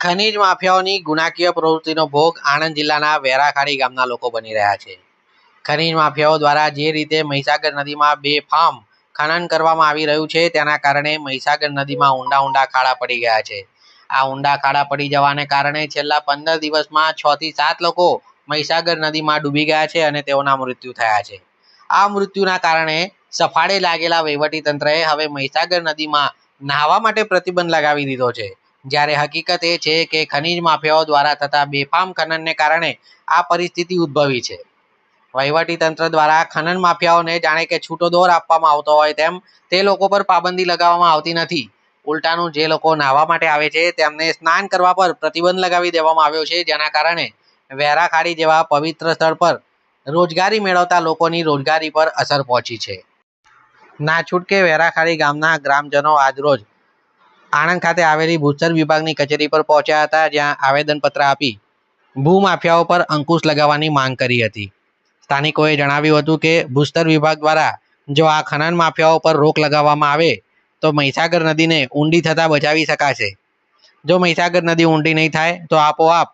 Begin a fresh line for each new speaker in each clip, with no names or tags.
ખનીજ માફિયાઓની ગુનાકીય પ્રવૃત્તિનો ભોગ આણંદ જિલ્લાના વેરાખાડી ગામના લોકો બની રહ્યા છે. ખનીજ માફિયાઓ દ્વારા જે રીતે મહીસાગર નદીમાં બેફામ ખનન કરવામાં આવી રહ્યું છે, તેના કારણે મહીસાગર નદીમાં ઊંડા ઊંડા ખાડા પડી ગયા છે. આ ઊંડા ખાડા પડી જવાને કારણે છેલ્લા પંદર દિવસમાં છ થી સાત લોકો મહીસાગર નદીમાં ડૂબી ગયા છે અને તેઓના મૃત્યુ થયા છે. આ મૃત્યુના કારણે સફાળે લાગેલા વહીવટીતંત્રએ હવે મહીસાગર નદીમાં નાહવા માટે પ્રતિબંધ લગાવી દીધો છે. જ્યારે હકીકત એ છે કે ખનીજ માફિયાઓ દ્વારા થતા બેફામ ખનનને કારણે આ પરિસ્થિતિ ઉદ્ભવી છે. વહીવટીતંત્ર દ્વારા ખનન માફિયાઓને જાણે કે છૂટો દોર આપવામાં આવતો હોય તેમ તે લોકો પર પાબંદી લગાવવામાં આવતી નથી. ઉલટાનું જે લોકો નાહવા માટે આવે છે તેમને સ્નાન કરવા પર પ્રતિબંધ લગાવી દેવામાં આવ્યો છે, જેના કારણે વેરાખાડી જેવા પવિત્ર સ્થળ પર રોજગારી મેળવતા લોકોની રોજગારી પર અસર પહોંચી છે. ના છૂટકે વેરાખાડી ગામના ગ્રામજનો આજરોજ આણંદ ખાતે આવેલી ભૂસ્તર વિભાગની કચેરી પર પહોંચ્યા હતા, જ્યાં આવેદનપત્ર આપી ભૂમાફિયાઓ પર અંકુશ લગાવવાની માંગ કરી હતી. સ્થાનિકોએ જણાવ્યું હતું કે, ભૂસ્તર વિભાગ દ્વારા જો આ ખનન માફિયાઓ પર રોક લગાવવામાં આવે, તો મહીસાગર નદીને ઊંડી થતાં બચાવી શકાશે. જો મહીસાગર નદી ઊંડી નહીં થાય, તો આપોઆપ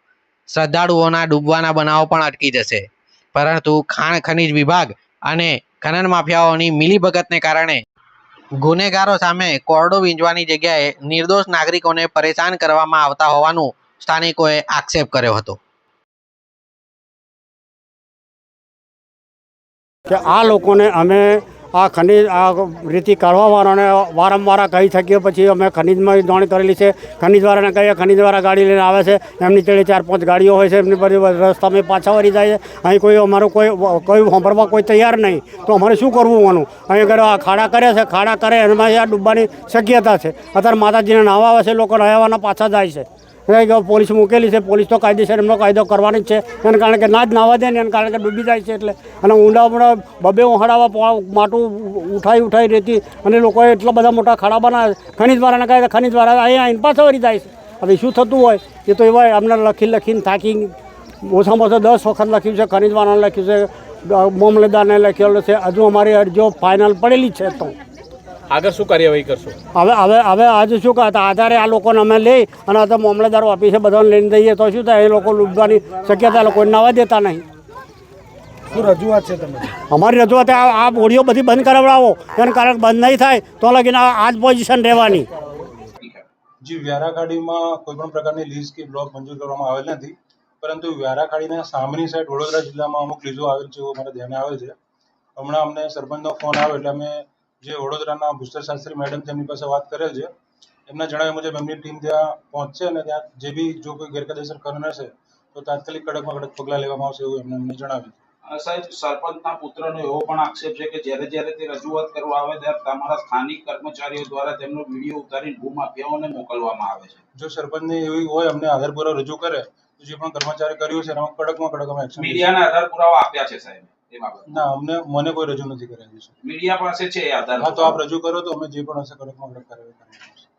શ્રદ્ધાળુઓના ડૂબવાના બનાવો પણ અટકી જશે. પરંતુ ખાણ ખનીજ વિભાગ અને ખનન માફિયાઓની મિલીભગતને કારણે ગુનેગારો સામે કોરડો વીંજવાની જગ્યાએ નિર્દોષ નાગરિકોને પરેશાન કરવામાં આવતા હોવાનું સ્થાનિકોએ આક્ષેપ કર્યો હતો.
કે આ લોકોને અમે આ ખનીજ, આ રીતિ કાઢવાવાળાને વારંવાર કહી શકીએ પછી અમે ખનીજમાં દોણ કરેલી છે. ખનિજવાળાને કહીએ, ખનિજવાળા ગાડી લઈને આવે છે. એમની તેડે ચાર પાંચ ગાડીઓ હોય છે. એમની બધી રસ્તામાં પાછા વળી જાય છે. અહીં કોઈ અમારું કોઈ કોઈ સાંભળવા કોઈ તૈયાર નહીં. તો અમારે શું કરવું આનું? અહીં આગળ આ ખાડા કરે છે, ખાડા કરે. એમાં ડૂબવાની શક્યતા છે. અત્યારે માતાજીને નાવા આવે છે લોકો રહેવાના પાછા જાય છે. પોલીસ મૂકેલી છે. પોલીસ તો કાયદેસર એમનો કાયદો કરવાની જ છે. એને કારણે કે ના જ નાવા દે ને એને કારણે કે ડૂબી જાય છે એટલે. અને ઊંડા ઊંડા બબે ઉહાડાવા માટું ઉઠાઈ ઉઠાઈ રહેતી. અને લોકોએ એટલા બધા મોટા ખાડા બનાવે ખનિજવાળાને કહે ખનીજવાળા અહીંયા આઈને પાછા વળી જાય છે. હવે શું થતું હોય? એ તો એવા અમને લખી લખીને થાકી ઓછામાં ઓછા દસ વખત લખ્યું છે ખનિજવાળાને લખ્યું છે મામલતદારને લખેલું છે. હજુ અમારી અરજીઓ ફાઇનલ પડેલી છે તો.
આગળ શું કાર્યવાહી કરશો?
હવે હવે હવે આજે શું કહેતા આધારે આ લોકોને અમે લઈ અને આ તો મામલેદારો ઓફિસે બધાને લઈને દઈએ તો શું થાય? એ લોકો લૂંટવાની શક્યતા લોકો નવા દેતા નહીં.
શું રજૂઆત છે તમે
અમારી રજૂઆત આ આ બોડીઓ બધી બંધ કરાવડાવો. એને કારણ બંધ નહીં થાય તો લગીને આ આ જ પોઝિશન રહેવાની.
જી વ્યારાખાડીમાં કોઈ પણ પ્રકારની લીઝ કે બ્લોક મંજૂર કરવામાં આવેલ નથી. પરંતુ વ્યારાખાડીના સામેની સાઈડ વડોદરા જિલ્લામાં અમુક લીઝો આવેલ છે એવું અમારા ધ્યાને આવે છે. હમણાં અમને સરપંચનો ફોન આવ્યો એટલે અમે જે વડોદરાના ભૂસ્તર શાસ્ત્રી મેડમ તેમની પાસે વાત કરેલ છે એમના જણાવ્યા મુજબ એમની ટીમ ત્યાં પહોંચશે અને ત્યાં જે બી જો કોઈ ગેરકાયદેસર ખનન છે તો તાત્કાલિક કડકમાં કડક પગલાં લેવામાં આવશે એવું એમને અમને જણાવ્યું
સાહેબ સરપંચના પુત્રનો એવો પણ આક્ષેપ છે કે જ્યારે જ્યારે તે રજૂઆત કરવા આવે ત્યારે તમારા સ્થાનિક કર્મચારીઓ દ્વારા તેમનો વીડિયો ઉતારીને ભૂમાફિયાઓને મોકલવામાં આવે છે.
જો સરપંચને એવી હોય અમને આધાર પુરાવો રજૂ કરે તો જે પણ કર્મચારી કર્યું છે એમાં કડકમાં કડક અમે
મીડિયાના આધાર પુરાવા આપ્યા છે સાહેબ.
ના અમને મને કોઈ રજૂ નથી કરેલી
મીડિયા પાસે છે આધાર.
હા તો આપ રજૂ કરો તો અમે જે પણ હશે કડકમાં કડક કાર્યવાહી કરીશું